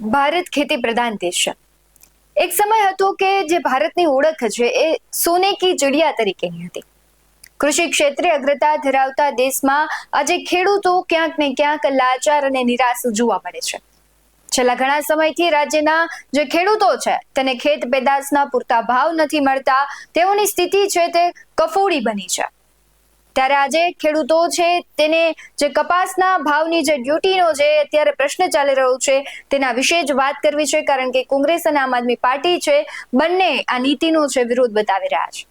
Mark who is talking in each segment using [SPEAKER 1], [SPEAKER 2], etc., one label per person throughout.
[SPEAKER 1] ભારત ખેતી પ્રધાન દેશ છે. એક સમય હતો કે જે ભારતની ઓળખ છે એ સોને કી ચિડિયા તરીકેની હતી. કૃષિ ક્ષેત્રે અગ્રતા ધરાવતા દેશમાં આજે ખેડૂતો ક્યાંક ને ક્યાંક લાચાર અને નિરાશ જોવા મળે છે. છેલ્લા ઘણા સમયથી રાજ્યના જે ખેડૂતો છે તેને ખેત પેદાશના પૂરતા ભાવ નથી મળતા, તેઓની સ્થિતિ છે તે કફોડી બની છે. ત્યારે આજે ખેડૂતો છે, તેને જે કપાસના ભાવની જે ડ્યુટીનો જે અત્યારે પ્રશ્ન ચાલી રહ્યો છે, તેના વિશે જ વાત કરવી છે, કારણ કે કોંગ્રેસ અને આમ આદમી પાર્ટી છે, બંને આ નીતિનો છે, વિરોધ બતાવી રહ્યા છે.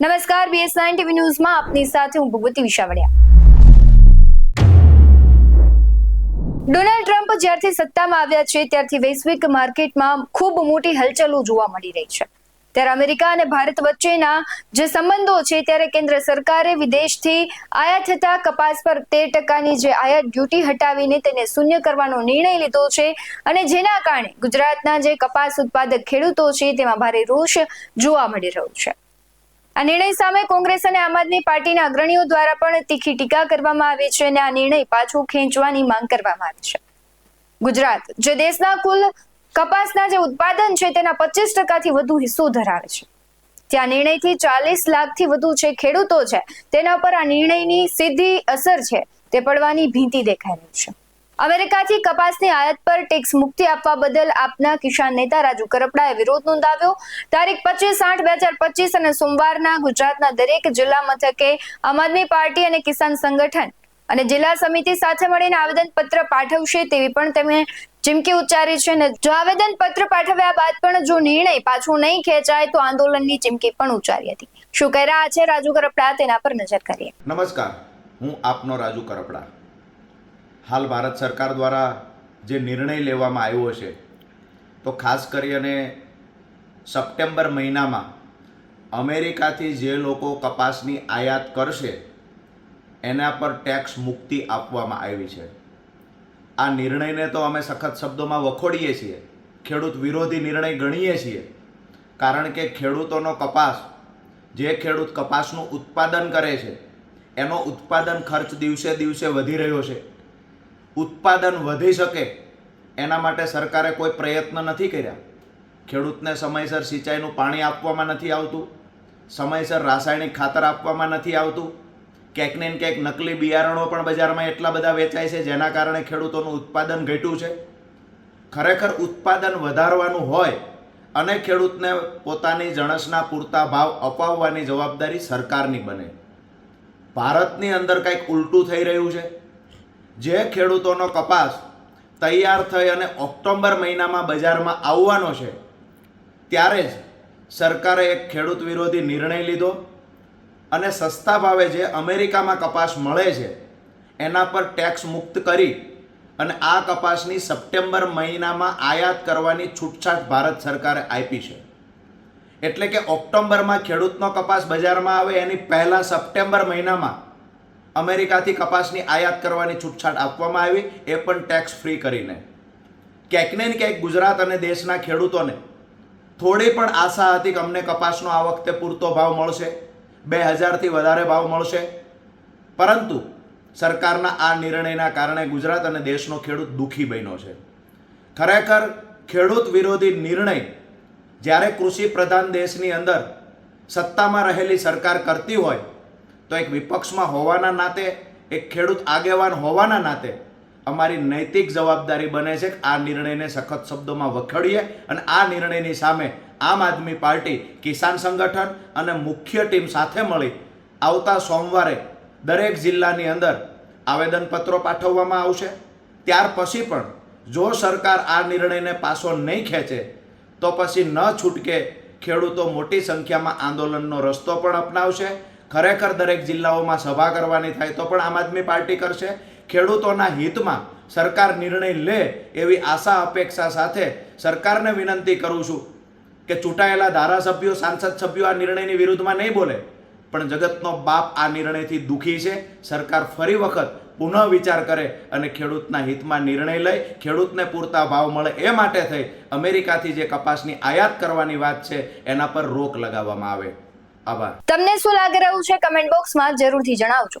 [SPEAKER 1] નમસ્કાર બીએસ નાઇન ટીવી ન્યૂઝમાં આપની સાથે હું ભગવતી વિશાવડિયા. ડોનાલ્ડ ટ્રમ્પ જ્યારથી સત્તામાં આવ્યા છે, ત્યારથી વૈશ્વિક માર્કેટમાં ખૂબ મોટી હલચલો જોવા મળી રહી છે. ત્યારે અમેરિકા અને ભારત વચ્ચેના જે સંબંધો છે ત્યારે કેન્દ્ર સરકારે વિદેશથી આયાત થતા કપાસ પર તેર ટકાની જે આયાત ડ્યુટી હટાવીને તેને શૂન્ય કરવાનો નિર્ણય લીધો છે. અને જેના કારણે ગુજરાતના જે કપાસ ઉત્પાદક ખેડૂતો છે તેમાં ભારે રોષ જોવા મળી રહ્યો છે. આ નિર્ણય સામે કોંગ્રેસ અને આમ આદમી પાર્ટીના અગ્રણીઓ દ્વારા પણ તીખી ટીકા કરવામાં આવી છે અને આ નિર્ણય પાછો ખેંચવાની માંગ કરવામાં આવી છે. ગુજરાત, જે દેશના કુલ કપાસના જે ઉત્પાદન છે તેના પચીસ ટકાથી વધુ હિસ્સો ધરાવે છે. ત્યાં નિર્ણયથી ચાલીસ લાખથી વધુ છે ખેડૂતો છે, તેના પર આ નિર્ણયની સીધી અસર છે, તે પડવાની ભીતિ દેખાઈ રહી છે. અમેરિકાથી કપાસની આયાત પર ટેક્સ મુક્તિ આપવા બદલ આપના કિસાન નેતા રાજુ કરપડાએ વિરોધ નોંધાવ્યો. તારીખ પચીસ આઠ બે હજાર પચીસ અને સોમવારના ગુજરાતના દરેક જિલ્લા મથકે આમ આદમી પાર્ટી અને કિસાન સંગઠન અને જિલ્લા સમિતિ સાથે મળીને આવેદન પત્ર પાઠવશે તેવી પણ તેમણે ચીમકી ઉચ્ચારી છે ને, જો આવેદન પત્ર પાઠવ્યા બાદ પણ જો નિર્ણય પાછો નહીં ખેંચાય તો આંદોલનની ચીમકી પણ ઉચ્ચારી હતી. શું કહી રહ્યા છે રાજુ કરપડા? તેના પર નજર કરીએ.
[SPEAKER 2] નમસ્કાર, હું આપનો રાજુ કરપડા. હાલ ભારત સરકાર દ્વારા જે નિર્ણય લેવામાં આવ્યો છે, તો ખાસ કરીને સપ્ટેમ્બર મહિનામાં અમેરિકાથી જે લોકો કપાસની આયાત કરશે, એના પર ટેક્સ મુક્તિ આપવામાં આવી છે. આ નિર્ણયને તો અમે સખત શબ્દોમાં વખોડીએ છીએ. ખેડૂત વિરોધી નિર્ણય ગણીએ છીએ. કારણ કે ખેડૂતોનો કપાસ, જે ખેડૂત કપાસનું ઉત્પાદન કરે છે, એનો ઉત્પાદન ખર્ચ દિવસે દિવસે વધી રહ્યો છે. ઉત્પાદન વધી શકે એના માટે સરકારે કોઈ પ્રયત્ન નથી કર્યા. ખેડૂતને સમયસર સિંચાઈનું પાણી આપવામાં નથી આવતું, સમયસર રાસાયણિક ખાતર આપવામાં નથી આવતું ક્યાંક ને ક્યાંક નકલી બિયારણો પણ બજારમાં એટલા બધા વેચાય છે, જેના કારણે ખેડૂતોનું ઉત્પાદન ઘટ્યું છે. ખરેખર ઉત્પાદન વધારવાનું હોય અને ખેડૂતને પોતાની જણસના પૂરતા ભાવ અપાવવાની જવાબદારી સરકારની બને. ભારતની અંદર કંઈક ઉલટું થઈ રહ્યું છે. જે ખેડૂતોનો કપાસ તૈયાર થઈ અને ઓક્ટોબર મહિનામાં બજારમાં આવવાનો છે, ત્યારે જ સરકારે એક ખેડૂત વિરોધી નિર્ણય લીધો. અને સસ્તા ભાવે જે અમેરિકામાં કપાસ મળે છે, એના પર ટેક્સ મુક્ત કરી અને આ કપાસની સપ્ટેમ્બર મહિનામાં આયાત કરવાની છૂટછાટ ભારત સરકારે આપી છે. એટલે કે ઓક્ટોબરમાં ખેડૂતનો કપાસ બજારમાં આવે, એની પહેલાં સપ્ટેમ્બર મહિનામાં અમેરિકાથી કપાસની આયાત કરવાની છૂટછાટ આપવામાં આવી, એ પણ ટેક્સ ફ્રી કરીને. ક્યાંક ને ક્યાંક ગુજરાત અને દેશના ખેડૂતોને થોડી પણ આશા હતી કે અમને કપાસનો આ વખતે પૂરતો ભાવ મળશે. બે હજારથી વધારે ભાવ મળશે. પરંતુ સરકારના આ નિર્ણયના કારણે ગુજરાત અને દેશનો ખેડૂત દુઃખી બન્યો છે. ખરેખર ખેડૂત વિરોધી નિર્ણય જ્યારે કૃષિ પ્રધાન દેશની અંદર સત્તામાં રહેલી સરકાર કરતી હોય, તો એક વિપક્ષમાં હોવાના નાતે, એક ખેડૂત આગેવાન હોવાના નાતે અમારી નૈતિક જવાબદારી બને છે કે આ નિર્ણયને સખત શબ્દોમાં વખોડીએ અને આ નિર્ણયની સામે આમ આદમી પાર્ટી, કિસાન સંગઠન અને મુખ્ય ટીમ સાથે મળી આવતા સોમવારે દરેક જિલ્લાની અંદર આવેદનપત્રો પાઠવવામાં આવશે. ત્યાર પછી પણ જો સરકાર આ નિર્ણયને પાછો નહીં ખેંચે, તો પછી ન છૂટકે ખેડૂતો મોટી સંખ્યામાં આંદોલનનો રસ્તો પણ અપનાવશે. ખરેખર દરેક જિલ્લાઓમાં સભા કરવાની થાય તો પણ આમ આદમી પાર્ટી કરશે. ખેડૂતોના હિતમાં સરકાર નિર્ણય લે એવી આશા, અપેક્ષા સાથે સરકારને વિનંતી કરું છું કે ચૂંટાયેલા ધારાસભ્યો, સાંસદ સભ્યો આ નિર્ણયની વિરુદ્ધમાં નહીં બોલે. પણ જગતનો બાપ આ નિર્ણયથી દુઃખી છે. સરકાર ફરી વખત પુનઃ વિચાર કરે અને ખેડૂતના હિતમાં નિર્ણય લઈ, ખેડૂતને પૂરતા ભાવ મળે એ માટે થઈ અમેરિકાથી જે કપાસની આયાત કરવાની વાત છે, એના પર રોક લગાવવામાં આવે. આભાર.
[SPEAKER 1] તમને શું લાગી રહ્યું છે? કમેન્ટ બોક્સમાં જરૂરથી જણાવજો.